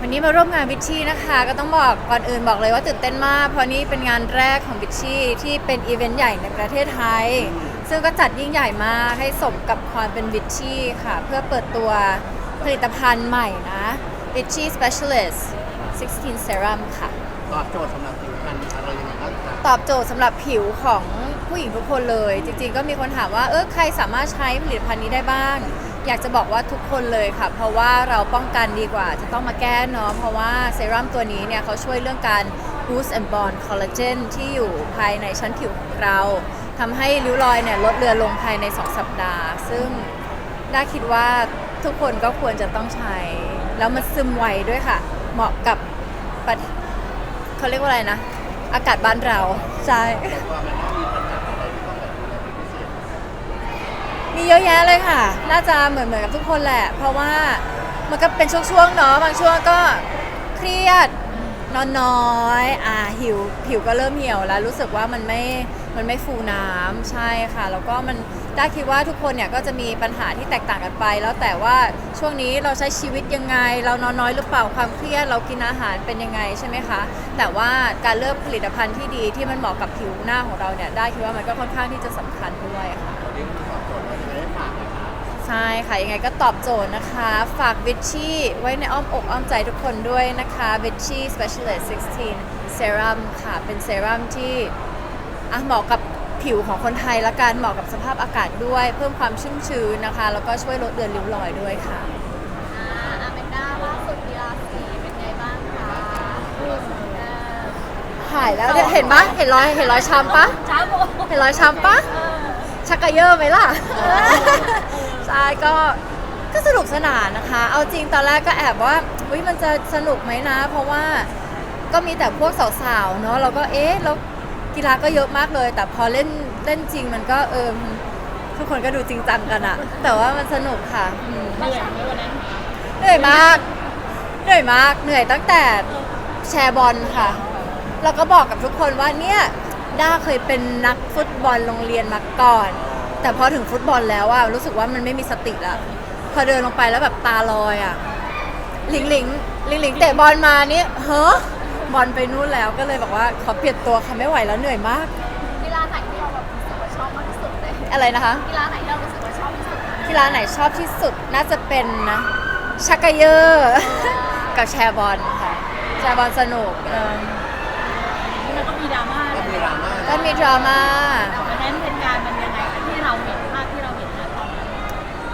วันนี้มาร่วมงานวิชชี่นะคะ ก็ต้องบอกก่อนอื่นบอกเลยว่าตื่นเต้นมาก เพราะนี่เป็นงานแรกของวิชชี่ที่เป็นอีเวนต์ใหญ่ในประเทศไทย ซึ่งก็จัดยิ่งใหญ่มากให้สมกับความเป็นวิชชี่ค่ะ เพื่อเปิดตัวผลิตภัณฑ์ใหม่นะวิชชี่ Specialist 16 Serum ค่ะ ตอบโจทย์สำหรับผิวพรรณอะไรยังไงบ้างครับตอบโจทย์สำหรับผิวของ ผู้หญิงทุกคนเลย จริง ๆ ก็มีคนถามว่าเออใครสามารถใช้ผลิตภัณฑ์นี้ได้บ้าง อยากจะบอกว่าทุกคนเลยค่ะ เพราะว่าเราป้องกันดีกว่า จะต้องมาแก้เนาะเพราะว่าเซรั่มตัวนี้เนี่ยเขาช่วยเรื่องการ boost and bond collagen ที่อยู่ภายในชั้นผิวของเราทำให้ริ้วรอยเนี่ยลดเลือนลงภายใน 2 สัปดาห์ ซึ่งน่าคิดว่าทุกคนก็ควรจะต้องใช้ แล้วมันซึมไวด้วยค่ะ เหมาะกับประเทศเขาเรียกว่าอะไรนะ อากาศบ้านเรา ใช่ มีเยอะแยะเลยค่ะ น่าจะเหมือนเหมือนกับทุกคนแหละ เพราะว่ามันก็เป็นช่วงๆเนาะ บางช่วงก็เครียด นอนน้อย อ่าหิว ผิวก็เริ่มเหี่ยวแล้ว รู้สึกว่ามันไม่ มันไม่ฟูน้ำใช่ค่ะ แล้วก็มัน ด้าคิดว่าทุกคนเนี่ยก็จะมีปัญหาที่แตกต่างกันไป แล้วแต่ว่าช่วงนี้เราใช้ชีวิตยังไง เรานอนน้อยหรือเปล่าความเครียดเรากินอาหารเป็นยังไงใช่ไหมคะ แต่ว่าการเลือกผลิตภัณฑ์ที่ดีที่มันเหมาะกับผิวหน้าของเราเนี่ยได้คิดว่ามันก็ค่อนข้างที่จะสำคัญด้วยค่ะวันนี้ตอบโจทย์เราจะได้ฝากเลยครับใช่ค่ะยังไงก็ตอบโจทย์นะคะ ฝากวิชชี่ไว้ในอ้อมอกอ้อมใจทุกคนด้วยนะคะวิชชี่ Specialist 16 Serum ค่ะ เป็นเซรั่มที่อะเหมาะกับ ผิวของคนไทยละกันเหมาะกับสภาพอากาศด้วย เพิ่มความชุ่มชื้นนะคะ แล้วก็ช่วยลดเลือนริ้วรอยด้วยค่ะ อ่าอาเมนด้าล่าสุดกีฬาสีเป็นไงบ้างคะเออหายแล้วเนี่ยเห็นปะเห็นรอยเห็นรอยช้ำปะช้าโมเห็นรอยช้ำปะเออชักกระเยอะไหมล่ะใช่ก็ก็สนุกสนานนะคะ เอาจริงตอนแรกก็แอบว่าอุ้ยมันจะสนุกไหมนะ เพราะว่าก็มีแต่พวกสาวๆเนาะเราก็เอ๊ะแล้ว กีฬาก็เยอะมากเลย แต่พอเล่นเล่นจริงมันก็เออทุกคนก็ดูจริงจังกันอะแต่ว่ามันสนุกค่ะอืมเหนื่อยไหมวันนั้นเหนื่อยมากเหนื่อยมากเหนื่อยตั้งแต่แชร์บอลค่ะ แล้วก็บอกกับทุกคนว่าเนี่ยด้าเคยเป็นนักฟุตบอลโรงเรียนมาก่อน แต่พอถึงฟุตบอลแล้วอะรู้สึกว่ามันไม่มีสติละพอเดินลงไปแล้วแบบตาลอยอะหลิงหลิงหลิงหลิงเตะบอลมานี่เฮ้ บอลไปนู่นแล้วก็เลยบอกว่าขอเปลี่ยนตัวค่ะไม่ไหวแล้วเหนื่อยมาก กีฬาไหนที่เราแบบรู้สึกว่าชอบมากที่สุดเลยอะไรนะคะ กีฬาไหนที่เรารู้สึกว่าชอบที่สุดกีฬาไหนชอบที่สุดน่าจะเป็นนะชักกะเยอร์ กับแชร์บอลค่ะแชร์บอลสนุกเอิ่มมันก็มีดราม่าก็มีดราม่าก็มีดราม่าวันนั้นเป็นการมันยังไงที่เราเห็นภาพที่เราเห็นนะตอนนั้น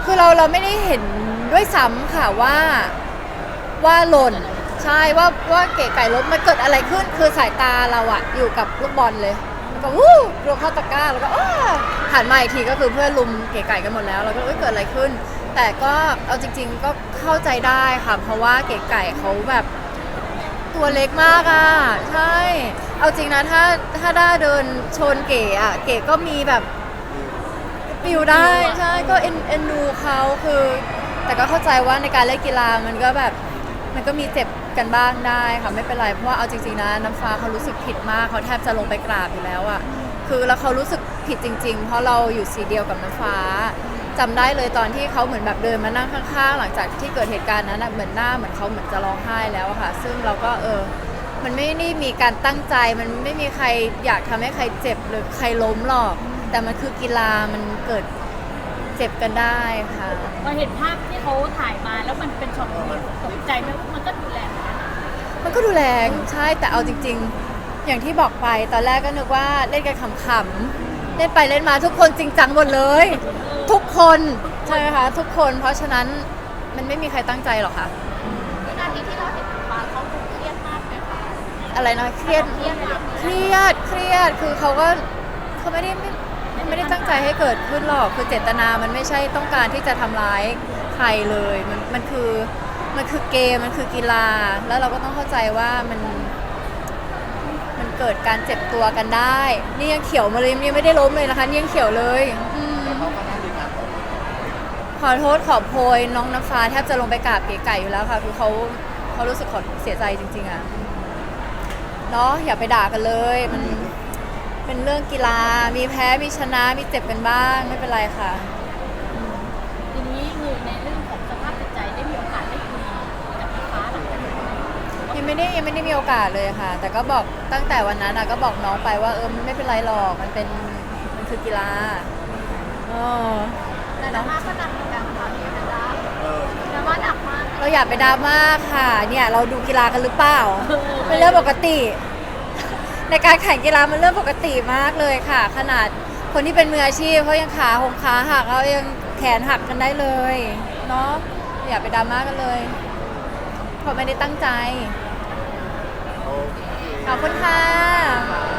คือเราเราไม่ได้เห็นด้วยซ้ำค่ะว่าว่าหล่น ใช่ว่าว่าเก๋ไก่ล้มมันเกิดอะไรขึ้นคือสายตาเราอะอยู่กับลูกบอลเลยแล้วก็วู้ลงเข้าตะกร้าแล้วก็อ้าหันมาอีกทีก็คือเพื่อนลุมเก๋ไก่กันหมดแล้วแล้วก็เอ้ยเกิดอะไรขึ้น แต่ก็เอาจริง ๆ ก็เข้าใจได้ค่ะเพราะว่าเก๋ไก่เขาแบบตัวเล็กมากอะใช่ เอาจริงนะถ้าถ้าด้าเดินชนเก๋อะเก๋ก็มีแบบปิวได้ใช่ก็เอ็นเอ็นดูเขาคือ แต่ก็เข้าใจว่าในการเล่นกีฬามันก็แบบ มันก็มีเจ็บกันบ้างได้ค่ะไม่เป็นไรเพราะว่าเอาจริงๆนะน้ำฟ้าเขารู้สึกผิดมากเขาแทบจะลงไปกราบอยู่แล้วอะ่ะคือแล้วเขารู้สึกผิดจริง ๆ เพราะเราอยู่สีเดียวกับน้ำฟ้าจำได้เลยตอนที่เขาเหมือนแบบเดินมานั่งข้างๆ หลังจากที่เกิดเหตุการณ์นั้นนะเหมือนหน้าเหมือนเขาเหมือนจะร้องไห้แล้วค่ะ ซึ่งเราก็เออ มันไม่ได้มีการตั้งใจ มันไม่มีใครอยากทำให้ใครเจ็บหรือใครล้มหรอก แต่มันคือกีฬามันเกิด จ็บกันได้ค่ะ พอเห็นภาพที่เขาถ่ายมาแล้วมันเป็นช็อตที่ตกใจไหมว่ามันก็ดูแลเหมือนกันมันก็ดูแรงใช่แต่เอาจริง ๆ อย่างที่บอกไปตอนแรกก็นึกว่าเล่นกันขำๆเล่นไปเล่นมาทุกคนจริงจังหมดเลย ทุกคนใช่ไหมคะทุกคนเพราะฉะนั้นมันไม่มีใครตั้งใจหรอกค่ะ วินาทีที่เราเห็นฟ้าเขาคงเครียดมากไหมคะอะไรนะเครียด เครียดมาก เครียด เครียด คือเขาก็เขาไม่ได้ไม่ ไม่ได้ตั้งใจให้เกิดขึ้นหรอกคือเจตนามันไม่ใช่ต้องการที่จะทำร้ายใครเลยมันมันคือมันคือเกมมันคือกีฬา แล้วเราก็ต้องเข้าใจว่ามัน มันเกิดการเจ็บตัวกันได้นี่ยังเขียวมาเลยยังไม่ได้ล้มเลยนะคะนี่ยังเขียวเลยอืมแต่เขาก็ได้มีการขอโทษขอโพยน้องน้ำฟ้าแทบจะลงไปกราบเก๋ไก่อยู่แล้วค่ะ คือเขาเขารู้สึกขอเสียใจจริง ๆอะเนาะอย่าไปด่ากันเลยมัน เป็นเรื่องกีฬา มีแพ้ มีชนะ มีเจ็บกันบ้าง ไม่เป็นไรค่ะ ทีนี้คือในเรื่องของสภาพจิตใจได้มีโอกาสได้คุยกับฟ้าหลังนไหมยังไม่ได้ยังไม่ได้มีโอกาสเลยค่ะ แต่ก็บอกตั้งแต่วันนั้นก็บอกน้องไปว่าเออไม่เป็นไรหรอก มันเป็นมันคือกีฬาเออแต่ดราาก็หนักเหมือนกันตอนนี้นะจ๊ะดราาหนักมากเราอย่าไปดราม่าค่ะ เนี่ยเราดูกีฬากันหรือเปล่า เป็นเรื่องปกติ ในการแข่งกีฬามันเรื่องปกติมากเลยค่ะ ขนาดคนที่เป็นมืออาชีพเขายังขาหงขาหักเขายังแขนหักกันได้เลยเนาะอย่าไปดราม่ากันเลยเพราะไม่ได้ตั้งใจ ขอบคุณค่ะ